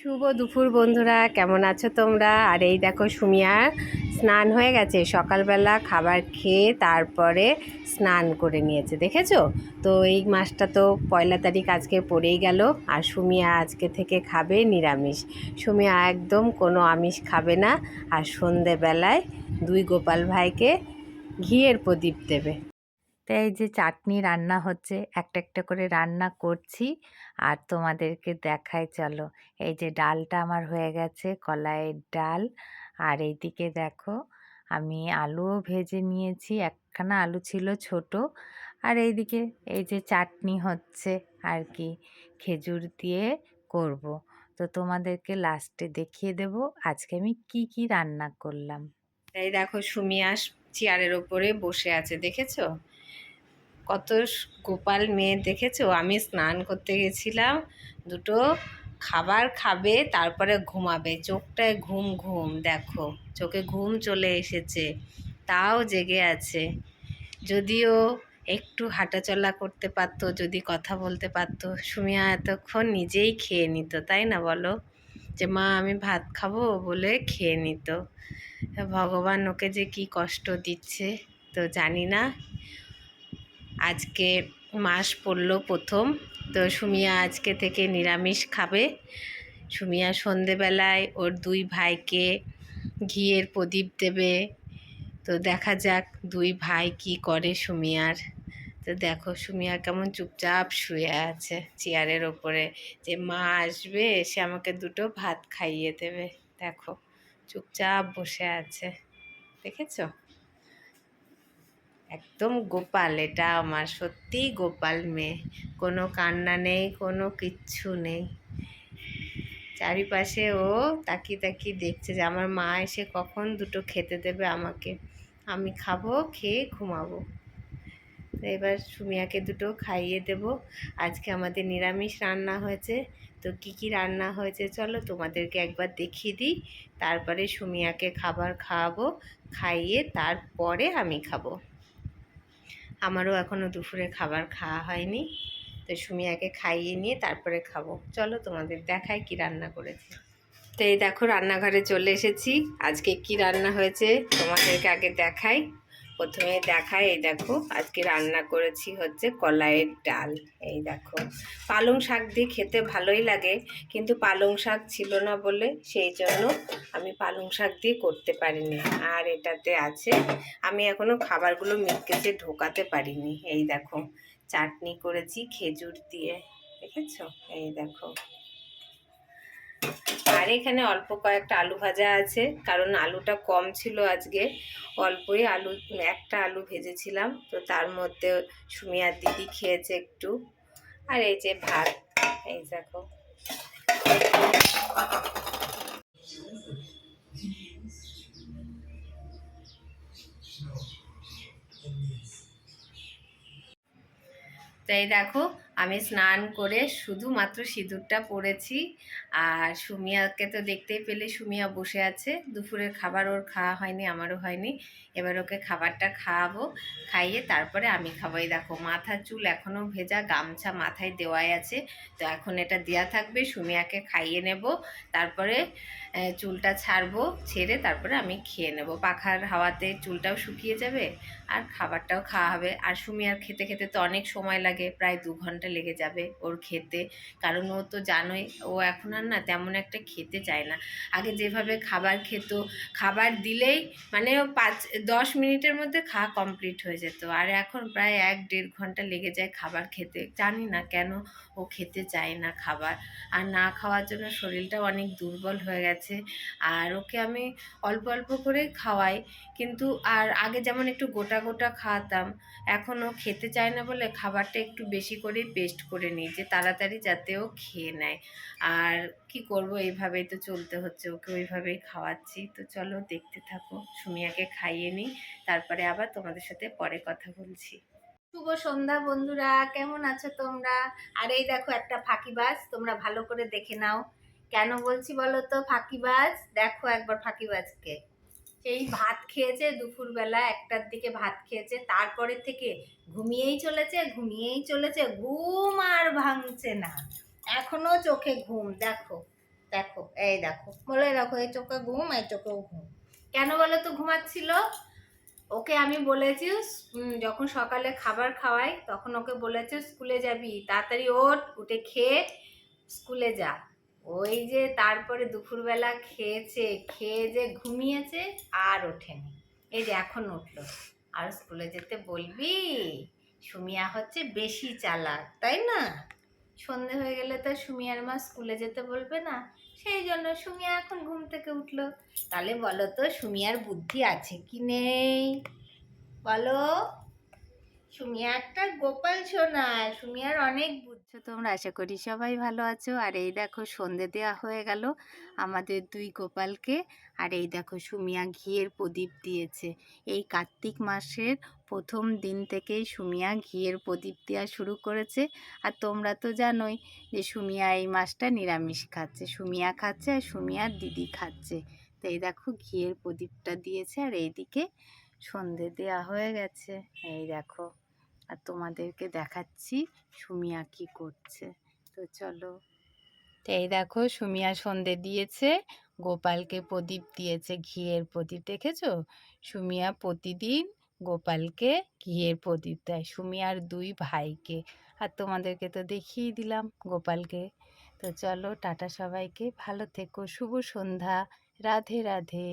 শুভ দুপুর বন্ধুরা, কেমন আছো তোমরা? আর এই দেখো সুমিয়ার স্নান হয়ে গেছে। সকালবেলা খাবার খেয়ে তারপরে স্নান করে নিয়েছে, দেখেছ? তো এই মাসটা তো পয়লা তারিখ আজকে পড়েই গেল, আর সুমিয়া আজকে থেকে খাবে নিরামিষ। সুমিয়া একদম কোনো আমিষ খাবে না, আর সন্ধেবেলায় দুই গোপাল ভাইকে ঘিয়ের প্রদীপ দেবে। তো এই যে চাটনি রান্না হচ্ছে, একটা একটা করে রান্না করছি। আর তোমাদেরকে দেখাই, চলো। এই যে ডালটা আমার হয়ে গেছে, কলাইয়ের ডাল। আর এইদিকে দেখো, আমি আলুও ভেজে নিয়েছি, একখানা আলু ছিল ছোট। আর এইদিকে এই যে চাটনি হচ্ছে আর কি, খেজুর দিয়ে করব। তো তোমাদেরকে লাস্টে দেখিয়ে দেব, আজকে আমি কি কি রান্না করলাম। এই দেখো সুমিয়া চেয়ারের ওপরে বসে আছে, দেখেছ? কত গোপাল মেয়ে দেখেছ? আমি স্নান করতে গেছিলাম, দুটো খাবার খাবে, তারপরে ঘুমাবে। চোখটায় ঘুম ঘুম, দেখো, চোখে ঘুম চলে এসেছে, তাও জেগে আছে। যদিও একটু হাঁটাচলা করতে পারতো, যদি কথা বলতে পারতো। সুমিয়া এতক্ষণ নিজেই খেয়ে নিত, তাই না বলো? যে, মা, আমি ভাত খাব বলে খেয়ে নিত। ভগবান ওকে যে কি কষ্ট দিচ্ছে, তো জানি না। আজকে মাস পড়ল প্রথম। তো সুমিয়া আজকে থেকে নিরামিষ খাবে। সুমিয়া সন্ধেবেলায় ওর দুই ভাইকে ঘিয়ের প্রদীপ দেবে। তো দেখা যাক দুই ভাই কি করে সুমিয়ার। তো দেখো সুমিয়া কেমন চুপচাপ শুয়ে আছে চেয়ারের ওপরে। যে মা আসবে এসে আমাকে দুটো ভাত খাইয়ে দেবে। দেখো, চুপচাপ বসে আছে। দেখেছ? একদম গোপাল, এটা আমার সত্যিই গোপাল মেয়ে। কোনো কান্না নেই, কোনো কিচ্ছু নেই। চারিপাশে ও তাকিয়ে তাকিয়ে দেখছে যে আমার মা এসে কখন দুটো খেতে দেবে আমাকে। আমি খাব, খেয়ে ঘুমাবো। এবার সুমিয়াকে দুটো খাইয়ে দেব। আজকে আমাদের নিরামিষ রান্না হয়েছে। তো কি কি রান্না হয়েছে চলো তোমাদেরকে একবার দেখিয়ে দিই। তারপরে সুমিয়াকে খাবার খাওয়াবো, খাইয়ে তারপরে আমি খাব। আমারও এখনও দুপুরে খাবার খাওয়া হয়নি। তো সুমিয়াকে খাইয়ে নিয়ে তারপরে খাব। চলো তোমাদের দেখায় কি রান্না করেছি। তো এই দেখো রান্নাঘরে চলে এসেছি। আজকে কি রান্না হয়েছে তোমাদেরকে আগে দেখাই। প্রথমে দেখাই, এই দেখো, আজকে রান্না করেছি হচ্ছে কলাইয়ের ডাল, এই দেখো। পালং শাক দিয়ে খেতে ভালোই লাগে, কিন্তু পালং শাক ছিল না বলে সেই জন্য আমি পালং শাক দিয়ে করতে পারিনি। আর এটাতে আছে, আমি এখনও খাবারগুলো মিটকেসে ঢোকাতে পারিনি, এই দেখো। চাটনি করেছি খেজুর দিয়ে, দেখেছ? এই দেখো। আর এখানে অল্প কয়েকটা আলু ভাজা আছে, কারণ আলুটা কম ছিল আজকে। অল্পই আলু, একটা আলু ভেজেছিলাম, তো তার মধ্যে সুমিয়ার দিদি খেয়েছে একটু। আর এই যে ভাত, এই দেখো। তাই দেখো, আমি স্নান করে শুধুমাত্র সিঁদুরটা পরেছি আর সুমিয়াকে তো দেখতেই পেলে সুমিয়া বসে আছে। দুপুরের খাবার ওর খাওয়া হয়নি, আমারও হয়নি। এবার ওকে খাবারটা খাওয়াবো, খাইয়ে তারপরে আমি খাবাই দেখো মাথার চুল এখনও ভেজা, গামছা মাথায় দেওয়াই আছে। তো এখন এটা দেওয়া থাকবে, সুমিয়াকে খাইয়ে নেব। তারপরে চুলটা ছাড়বো, ছেড়ে তারপরে আমি খেয়ে নেব। পাখার হাওয়াতে চুলটাও শুকিয়ে যাবে আর খাবারটাও খাওয়া হবে। আর সুমিয়ার খেতে খেতে তো অনেক সময় লাগে, প্রায় দু ঘণ্টা লেগে যাবে ওর খেতে। কারণ ও তো জানোই, ও এখন আর না, তেমন একটা খেতে চায় না। আগে যেভাবে খাবার খেত, খাবার দিলেই মানে পাঁচ, দশ মিনিটের মধ্যে খাওয়া কমপ্লিট হয়ে যেত। আর এখন প্রায় এক দেড় ঘণ্টা লেগে যায় খাবার খেতে। জানি না কেন ও খেতে চায় না খাবার। আর না খাওয়ার জন্য শরীরটাও অনেক দুর্বল হয়ে গেছে। আর ওকে আমি অল্প অল্প করে খাওয়াই। কিন্তু আর আগে যেমন একটু গোটা গোটা খাওয়াতাম এখন ও খেতে চায় না বলে খাবারটা একটু বেশি করে পেস্ট করে নিই, যে তাড়াতাড়ি যাতে ও খেয়ে নেয়। আর কি করব? এইভাবেই তো চলতে হচ্ছে, ওকে ওইভাবেই খাওয়াচ্ছি। তো চলো দেখতে থাকো, সুমিয়াকে খাইয়ে নিই, তারপরে আবার তোমাদের সাথে পরে কথা বলছি। শুভ সন্ধ্যা বন্ধুরা, কেমন আছো তোমরা? আর এই দেখো একটা ফাঁকিবাজ তোমরা ভালো করে দেখে নাও। কেন বলছি বলো তো? ফাঁকিবাজ দেখো একবার ফাঁকিবাজকে সেই ভাত খেয়েছে দুপুরবেলা, একটার দিকে ভাত খেয়েছে তারপরে থেকে ঘুমিয়েই চলেছে ঘুমিয়েই চলেছে, ঘুম আর ভাঙছে না। এখনও চোখে ঘুম, দেখো দেখো, এই দেখো, বলে দেখো, এই চোখে ঘুম, এই চোখেও ঘুম। কেন বলো তো ঘুমাচ্ছিল? ওকে আমি বলেছি যখন সকালে খাবার খাওয়াই, তখন ওকে বলেছে, স্কুলে যাবি, তাড়াতাড়ি ওঠ, উঠে খেয়ে স্কুলে যা। ওই যে তারপরে দুপুরবেলা খেয়েছে, খেয়ে যে ঘুমিয়েছে আর ওঠেনি। এই যে এখন উঠল। আর স্কুলে যেতে বলবি? সুমিয়া হচ্ছে বেশি চালাক, তাই না? সন্ধে হয়ে গেলে তো সুমিয়ার মা স্কুলে যেতে বলবে না। সেই জন্য সুমিয়া এখন ঘুম থেকে উঠল। তাহলে বলো তো সুমিয়ার বুদ্ধি আছে কি নেই? বলো। সুমিয়া একটা গোপাল সোনা, সুমিয়ার অনেক আছো তোমরা, আশা করি সবাই ভালো আছো। আর এই দেখো সন্ধে দেওয়া হয়ে গেল আমাদের দুই গোপালকে। আর এই দেখো সুমিয়া ঘিয়ের প্রদীপ দিয়েছে। এই কার্তিক মাসের প্রথম দিন থেকেই সুমিয়া ঘিয়ের প্রদীপ দেওয়া শুরু করেছে। আর তোমরা তো জানোই যে সুমিয়া এই মাসটা নিরামিষ খাচ্ছে। সুমিয়া খাচ্ছে আর সুমিয়ার দিদি খাচ্ছে। তো এই দেখো ঘিয়ের প্রদীপটা দিয়েছে আর এইদিকে সন্ধে দেওয়া হয়ে গেছে। এই দেখো, আর তোমাদেরকে দেখাচ্ছি সুমিয়া কি করছে। তো চলো। এই দেখো, সুমিয়া সন্ধে দিয়েছে, গোপালকে প্রদীপ দিয়েছে ঘিয়ের প্রদীপ, দেখেছ? সুমিয়া প্রতিদিন গোপালকে ঘিয়ের প্রদীপ দেয়, সুমিয়ার দুই ভাইকে। আর তোমাদেরকে তো দেখিয়ে দিলাম গোপালকে। তো চলো, টাটা সবাইকে, ভালো থেকো, শুভ সন্ধ্যা, রাধে রাধে।